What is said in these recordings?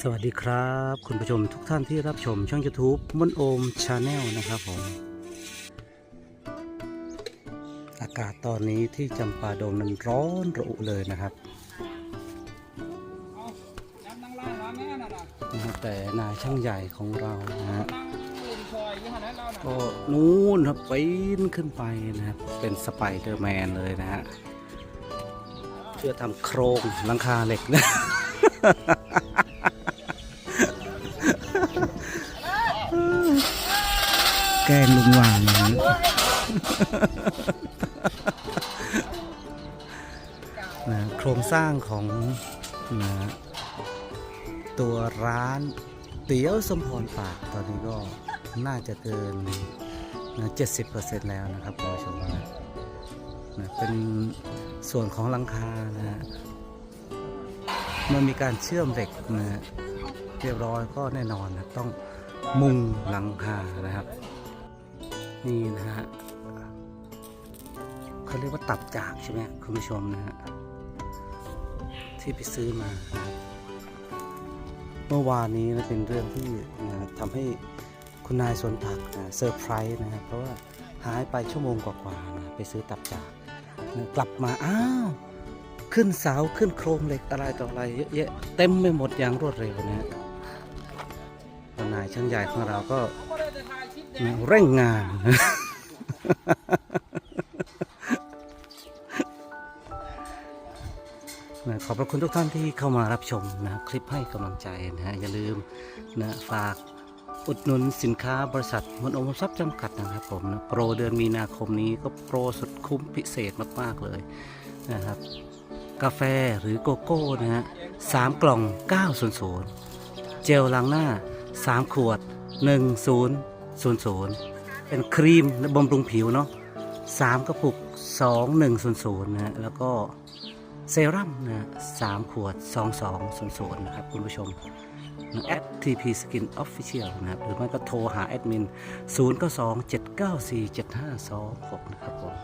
สวัสดีครับ คุณผู้ชมทุกท่านที่รับชมช่อง YouTube มนโอมชาแนลนะครับผม อากาศตอนนี้ที่จำปาดงนั้นร้อนระอุเลยนะครับ แต่นายช่างใหญ่ของเรานะฮะนั่งลุมซอยอยี่ห้อนั้นเราน่ะก็นู่นครับปีนขึ้นไปนะครับเป็นสไปเดอร์แมนเลยนะฮะเพื่อทำโครงหลังคาเหล็กนะ แกล้งลุงวางนะนะโครงสร้างของนะตัวร้านเตี๋ยวสมพรปากตอนนี้ก็น่าจะเกินนะ70%แล้วนะครับคุณผู้ชมนะนะเป็นส่วนของหลังคานะฮะเมื่อมีการเชื่อมเหล็กนะเรียบร้อยก็แน่นอนนะต้องมุงหลังคานะครับ นี่นะฮะเขาเรียกว่าตับจากใช่ไหมคุณผู้ชมนะฮะที่ไปซื้อมา เมื่อวานนี้นะเป็นเรื่องที่นะทำให้คุณนายสวนผักนะเซอร์ไพรส์นะครับเพราะว่าหายไปชั่วโมงกว่าๆนะไปซื้อตับจากนะกลับมาอ้าวขึ้นเสาขึ้นโครงเหล็กอะไรต่ออะไรเยอะแยะเต็มไปหมดอย่างรวดเร็วนะฮะคุณนายช่างใหญ่ของเราก็ เขาก็เลยจะเร่งงาน นะขอบพระคุณทุกท่านที่เข้ามารับชมนะคลิปให้กำลังใจนะฮะอย่าลืมนะฝากอุดหนุนสินค้าบริษัทมนอมทรัพย์จำกัดนะครับผมนะโปรเดือนมีนาคมนี้ก็โปรสุดคุ้มพิเศษมาก ๆ เลยนะครับ กาแฟหรือโกโก้นะฮะสามกล่อง 900 เจลล้างหน้า 3 ขวด 1000เป็นครีมและบำรุงผิวเนาะ3กระปุก2100นะฮะแล้วก็เซรั่มนะฮะ3ขวด2200นะครับคุณผู้ชมแอด TP Skin Official นะครับ หรือไม่ก็โทรหาแอดมิน 0 9 2 7 9 4 7 5 2 6 นะครับผม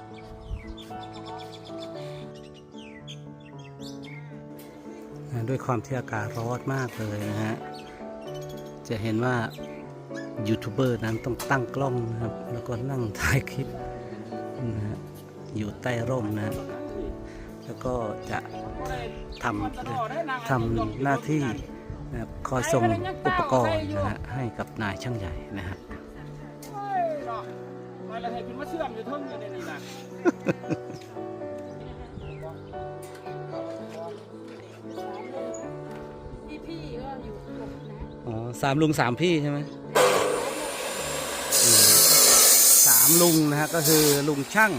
ด้วยความที่อากาศร้อนมากเลยนะฮะ จะเห็นว่า ยูทูบเบอร์นั้นต้องตั้งกล้องนะครับ แล้วก็นั่งถ่ายคลิปนะฮะอยู่ใต้ร่มนะฮะแล้วก็จะทำทำหน้าที่นะครับคอยส่งอุปกรณ์นะฮะให้กับนายช่างใหญ่นะฮะเฮ้ยเนาะไปแล้วให้ขึ้นมาเชื่อมอยู่เทึ่งอยู่ในนี้นะพี่พี่ก็อยู่ครบนะอ๋อสามลุงสามพี่ใช่ไหมอืมสามลุงนะฮะก็คือลุงช่าง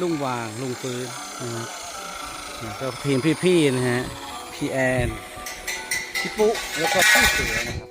ลุงวางลุงฟืนนะฮะนะก็ทีมพี่ๆนะฮะพี่แอนพี่ปุ๊แล้วก็พี่เสือนะครับ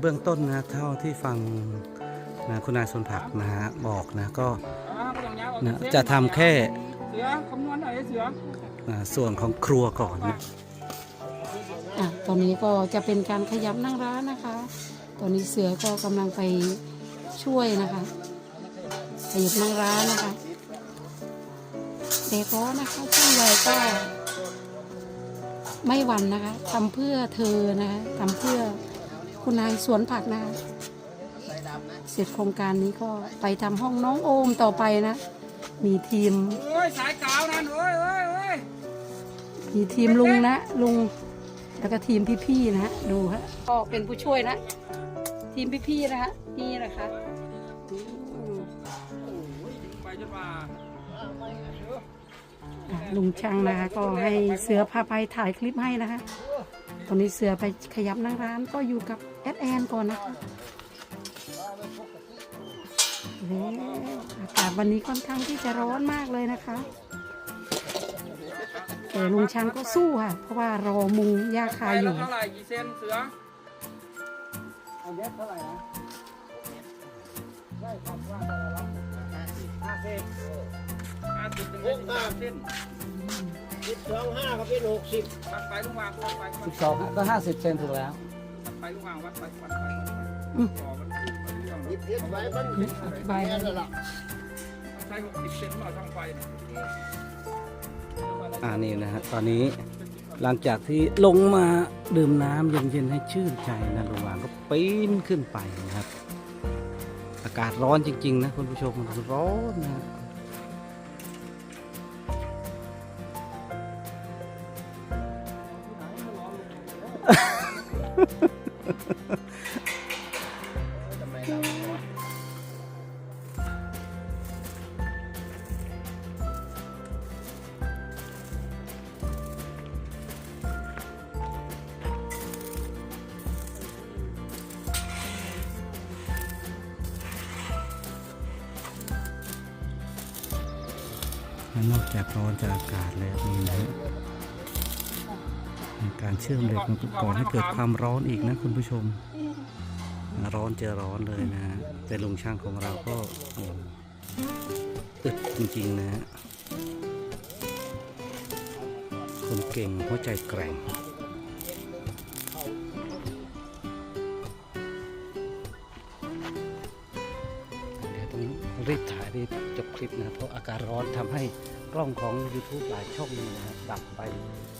เบื้องต้นนะเท่าที่ฟังนะคุณนายสนผักนะฮะบอกนะก็อ่าบ่ต้องยาวนะจะทำแค่เสือคำนวณหน่อยเสืออ่าส่วนของครัวก่อนนะอะตอนนี้ก็จะเป็นการขยับนั่งร้านนะคะ ตอนนี้เสือก็กำลังไปช่วยนะคะขยับนั่งร้านนะคะเด็กร้อนนะคะช่างใหญ่ก็ไม่หวั่นนะคะทำเพื่อเธอนะคะทำเพื่อ คุณนายสวนผักนะคะเสร็จโครงการนี้ก็ไปทำห้องน้องโอมต่อไปนะ มีทีมโอ้ยสายกาวนั่นโอ้ยโอ้ยโอ้ยมีทีมลุงนะลุงแล้วก็ทีมพี่ๆนะฮะดูฮะก็เป็นผู้ช่วยนะ ทีมพี่ๆนะฮะนี่นะคะอืมไปจนมาอะลุงช่างนะคะก็ให้เสือพาไปถ่ายคลิปให้นะคะ ตอนนี้เสือไปขยับนั่งร้านก็อยู่กับแอดแอนก่อนนะคะแล้วอากาศวันนี้ค่อนข้างที่จะร้อนมากเลยนะคะ แต่ลุงช่างก็สู้ค่ะ เพราะว่ารอมุงหญ้าคาอยู่ เท่าไหร่กี่เซนเสืออันนี้เท่าไหร่นะได้ครับว่าได้แล้วห้าสิบห้าสิบถึงได้สามเส้น สิบสองห้าก็เป็นหกสิบวัดไปลุงวางวัดไปวัสิดบสองก็ห้าสิบเซนถูกแล้ว ไปลุงวางวัดไปวัดไปวัดไปต่อมันมันเรื่องยิบยิบไว้มันอธิบายแค่ให้นั้นแหละใช้หกสิบเซนหน่อยช่องไฟเนี่ยอ่านี่นะฮะตอนนี้หลังจากที่ลงมาดื่มน้ำเย็นๆให้ชื่นใจนะลุงหวางก็ปีนขึ้นไปนะครับ อากาศร้อนจริง ๆ นะคุณผู้ชมมันร้อนนะ นอกจากร้อนจากอากาศแล้วนี่นะฮะ การเชื่อมเหล็กมันก่อให้เกิดความร้อนอีกนะคุณผู้ชม ร้อนเจอร้อนเลยนะ แต่ลุงช่างของเราก็อึดจริง ๆ นะฮะคนเก่งหัวใจแกร่ง คลิปนะครับเพราะอากาศร้อนทำให้กล้องของ YouTube หลายช่องนี่นะครับดับไป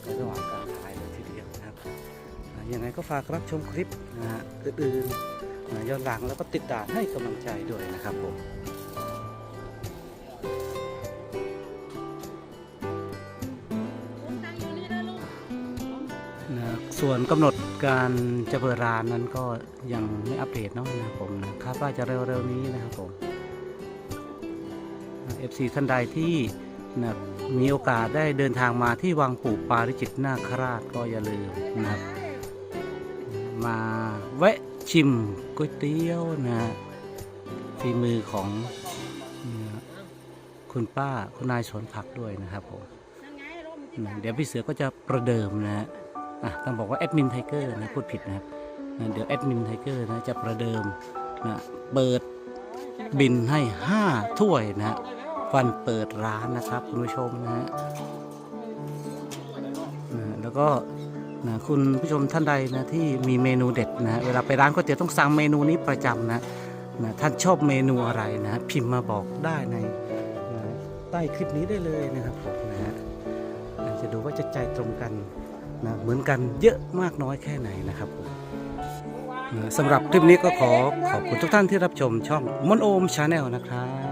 ในระหว่างการถ่ายเลยทีเดียวนะครับยังไงก็ฝากรับชมคลิปนะฮะอื่นๆนะย้อนหลังแล้วก็ติดตามให้กำลังใจด้วยนะครับผมส่วนกำหนดการจะเปิดร้านนั้นก็ยังไม่อัปเดตเนาะนะครับผมคาดว่าจะเร็วๆนี้นะครับผม FC ท่านใดที่นะมีโอกาสได้เดินทางมาที่วังปู่ปาริจิตนาคราชก็อย่าลืมนะครับมาแวะชิมก๋วยเตี๋ยวนะฝีมือของนะคุณป้าคุณนายสวนผักด้วยนะครับผมอืมเดี๋ยวพี่เสือก็จะประเดิมนะฮะอะต้องบอกว่าแอดมินไทเกอร์นะพูดผิดนะครับนะเดี๋ยวแอดมินไทเกอร์นะจะประเดิมนะเปิดบินให้ 5 ถ้วยนะฮะ วันเปิดร้านนะครับคุณผู้ชมนะฮะแล้วก็นะคุณผู้ชมท่านใดนะที่มีเมนูเด็ดนะเวลาไปร้านก๋วยเตี๋ยวต้องสั่งเมนูนี้ประจำนะนะท่านชอบเมนูอะไรนะพิมพ์มาบอกได้ในนะใต้คลิปนี้ได้เลยนะครับผมนะฮะจะดูว่าจะใจตรงกันนะเหมือนกันเยอะมากน้อยแค่ไหนนะครับผมนะสำหรับคลิปนี้ก็ขอขอบคุณทุกท่านที่รับชมช่องมอนโอมชาแนลนะครับ